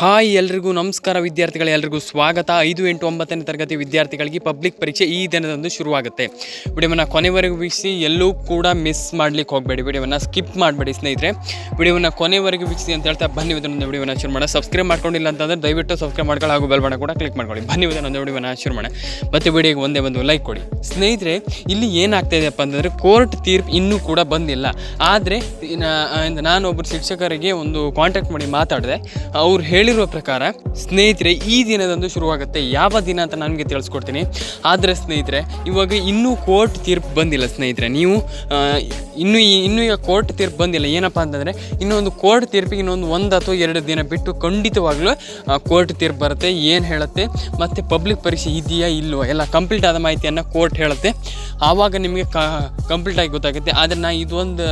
Hi ಎಲ್ರಿಗೂ ನಮಸ್ಕಾರ ವಿದ್ಯಾರ್ಥಿಗಳು, ಎಲ್ರಿಗೂ ಸ್ವಾಗತ. ಐದು ಎಂಟು ಒಂಬತ್ತನೇ ತರಗತಿ ವಿದ್ಯಾರ್ಥಿಗಳಿಗೆ ಪಬ್ಲಿಕ್ ಪರೀಕ್ಷೆ ಈ ದಿನದಂದು ಶುರುವಾಗುತ್ತೆ. ವಿಡಿಯೋವನ್ನು ಕೊನೆವರೆಗೂ ವೀಕ್ಷಿಸಿ, ಎಲ್ಲೂ ಕೂಡ ಮಿಸ್ ಮಾಡ್ಲಿಕ್ಕೆ ಹೋಗಬೇಡಿ. ವಿಡಿಯೋವನ್ನು ಸ್ಕಿಪ್ ಮಾಡಬೇಡಿ ಸ್ನೇಹಿತರೆ. ವಿಡಿಯೋವನ್ನು ಕೊನೆವರೆಗೂ ವೀಕ್ಷಿಸಿ ಅಂತ ಹೇಳ್ತಾ ಬನ್ನಿ. ಇದನ್ನು ವಿಡಿಯೋವನ್ನು ಶುರು ಮಾಡೋಣ. ಸಬ್ಸ್ಕ್ರೈಬ್ ಮಾಡ್ಕೊಂಡಿಲ್ಲ ಅಂತಂದರೆ ದಯವಿಟ್ಟು ಸಬ್ಸ್ಕ್ರೈಬ್ ಮಾಡ್ಕೊಳ್ಳಿ ಹಾಗೂ ಬೆಲ್ ಬಣ್ಣ ಕೂಡ ಕ್ಲಿಕ್ ಮಾಡ್ಕೊಳ್ಳಿ. ಬನ್ನಿ, ಇದನ್ನು ವಿಡಿಯೋವನ್ನು ಶುರು ಮಾಡೋಣ. ಮತ್ತು ವಿಡಿಯೋಗೆ ಒಂದೇ ಒಂದು ಲೈಕ್ ಕೊಡಿ. ಸ್ನೇಹಿತರೆ, ಇಲ್ಲಿ ಏನಾಗ್ತಾ ಇದೆಯಪ್ಪ ಅಂತಂದರೆ ಕೋರ್ಟ್ ತೀರ್ಪು ಇನ್ನೂ ಕೂಡ ಬಂದಿಲ್ಲ. ಆದರೆ ನಾನು ಒಬ್ಬರು ಶಿಕ್ಷಕರಿಗೆ ಒಂದು ಕಾಂಟ್ಯಾಕ್ಟ್ ಮಾಡಿ ಮಾತಾಡಿದೆ. ಅವ್ರು ಹೇಳಿರುವ ಪ್ರಕಾರ, ಸ್ನೇಹಿತರೆ, ಈ ದಿನದಂದು ಶುರುವಾಗುತ್ತೆ. ಯಾವ ದಿನ ಅಂತ ನನಗೆ ತಿಳಿಸ್ಕೊಡ್ತೀನಿ. ಆದರೆ ಸ್ನೇಹಿತರೆ, ಇವಾಗ ಇನ್ನೂ ಕೋರ್ಟ್ ತೀರ್ಪು ಬಂದಿಲ್ಲ ಸ್ನೇಹಿತರೆ. ನೀವು ಇನ್ನೂ ಇನ್ನೂ ಈಗ ಕೋರ್ಟ್ ತೀರ್ಪು ಬಂದಿಲ್ಲ. ಏನಪ್ಪ ಅಂತಂದರೆ, ಇನ್ನೊಂದು ಕೋರ್ಟ್ ತೀರ್ಪಿಗೆ ಇನ್ನೊಂದು ಒಂದು ಅಥವಾ ಎರಡು ದಿನ ಬಿಟ್ಟು ಖಂಡಿತವಾಗ್ಲೂ ಕೋರ್ಟ್ ತೀರ್ಪು ಬರುತ್ತೆ. ಏನು ಹೇಳುತ್ತೆ? ಮತ್ತು ಪಬ್ಲಿಕ್ ಪರೀಕ್ಷೆ ಇದೆಯಾ ಇಲ್ವೋ? ಎಲ್ಲ ಕಂಪ್ಲೀಟ್ ಆದ ಮಾಹಿತಿಯನ್ನು ಕೋರ್ಟ್ ಹೇಳುತ್ತೆ. ಆವಾಗ ನಿಮಗೆ ಕಂಪ್ಲೀಟ್ ಆಗಿ ಗೊತ್ತಾಗುತ್ತೆ. ಆದರೆ ನಾ ಇದೊಂದು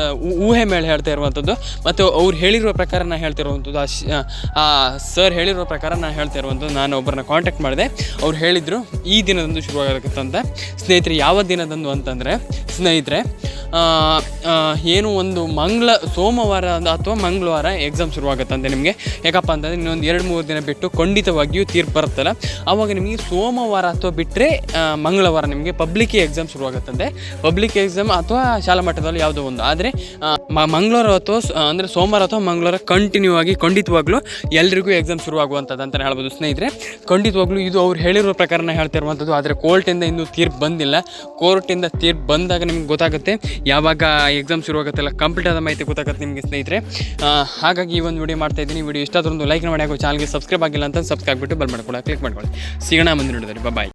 ಊಹೆ ಮೇಲೆ ಹೇಳ್ತಾ ಇರುವಂಥದ್ದು. ಮತ್ತು ಅವ್ರು ಹೇಳಿರುವ ಪ್ರಕಾರ ನಾನು ಹೇಳ್ತಿರುವಂಥದ್ದು ಆ ಸರ್ ಹೇಳಿರೋ ಪ್ರಕಾರ ನಾನು ಹೇಳ್ತಾ ಇರುವಂಥದ್ದು, ನಾನು ಒಬ್ಬರನ್ನ ಕಾಂಟ್ಯಾಕ್ಟ್ ಮಾಡಿದೆ. ಅವ್ರು ಹೇಳಿದರು, ಈ ದಿನದಂದು ಶುರುವಾಗಬೇಕಂತ ಸ್ನೇಹಿತರೆ, ಯಾವ ದಿನದಂದು ಅಂತಂದರೆ, ಸ್ನೇಹಿತರೆ ಏನು ಒಂದು ಮಂಗಳ ಸೋಮವಾರ ಅಥವಾ ಮಂಗಳವಾರ ಎಕ್ಸಾಮ್ ಶುರುವಾಗುತ್ತಂತೆ ನಿಮಗೆ. ಯಾಕಪ್ಪ ಅಂತಂದರೆ ಇನ್ನೊಂದು ಎರಡು, ಮೂರು ದಿನ ಬಿಟ್ಟು ಖಂಡಿತವಾಗಿಯೂ ತೀರ್ಪು ಬರುತ್ತಲ್ಲ. ಆವಾಗ ನಿಮಗೆ ಸೋಮವಾರ ಅಥವಾ ಬಿಟ್ಟರೆ ಮಂಗಳವಾರ ನಿಮಗೆ ಪಬ್ಲಿಕ್ ಎಕ್ಸಾಮ್ ಶುರುವಾಗುತ್ತಂತೆ. ಪಬ್ಲಿಕ್ ಎಕ್ಸಾಮ್ ಅಥವಾ ಶಾಲಾ ಮಟ್ಟದಲ್ಲಿ ಯಾವುದೋ ಒಂದು. ಆದರೆ ಮಂಗಳವಾರ ಅಥವಾ ಅಂದರೆ ಸೋಮವಾರ ಅಥವಾ ಮಂಗಳವಾರ ಕಂಟಿನ್ಯೂ ಆಗಿ ಖಂಡಿತವಾಗ್ಲೂ ಎಲ್ರಿಗೂ ಎಕ್ಸಾಮ್ ಶುರುವಾಗುವಂಥದ್ದು ಅಂತಲೇ ಹೇಳ್ಬೋದು. ಸ್ನೇಹಿತರೆ, ಖಂಡಿತವಾಗ್ಲೂ ಇದು ಅವ್ರು ಹೇಳಿರೋ ಪ್ರಕಾರನ ಹೇಳ್ತಾ ಇರುವಂಥದ್ದು ಆದರೆ ಕೋರ್ಟಿಂದ ಇನ್ನೂ ತೀರ್ಪು ಬಂದಿಲ್ಲ. ಕೋರ್ಟಿಂದ ತೀರ್ಪು ಬಂದಾಗ ನಿಮ್ಗೆ ಗೊತ್ತಾಗುತ್ತೆ. ಯಾವಾಗ ಎಕ್ಸಾಮ್ ಶುರುವಾಗುತ್ತಲ್ಲ ಕಂಪ್ಲೀಟ್ ಆದ ಮಾಹಿತಿ ಗೊತ್ತಾಗುತ್ತೆ ನಿಮಗೆ ಸ್ನೇಹಿತರೆ. ಹಾಗಾಗಿ ಈ ಒಂದು ವಿಡಿಯೋ ಮಾಡ್ತಾ ಇದ್ದೀನಿ. ವಿಡಿಯೋ ಇಷ್ಟ ಒಂದು ಲೈಕ್ ಮಾಡಿ ಹಾಗೂ ಚಾನಲ್ಗೆ ಸಬ್ಸ್ಕ್ರೈಬ್ ಆಗಿಲ್ಲ ಅಂತ ಸಬ್ಸ್ಕ್ರೈಬ್ ಬಿಟ್ಟು ಬಲ್ ಮಾಡ್ಕೊಳ್ಳಿ ಕ್ಲಿಕ್ ಮಾಡ್ಕೊಳ್ಳಿ. ಸಿಗೋಣ ಮುಂದಿನ ನೋಡಿದ್ರೆ ಬಾಯ್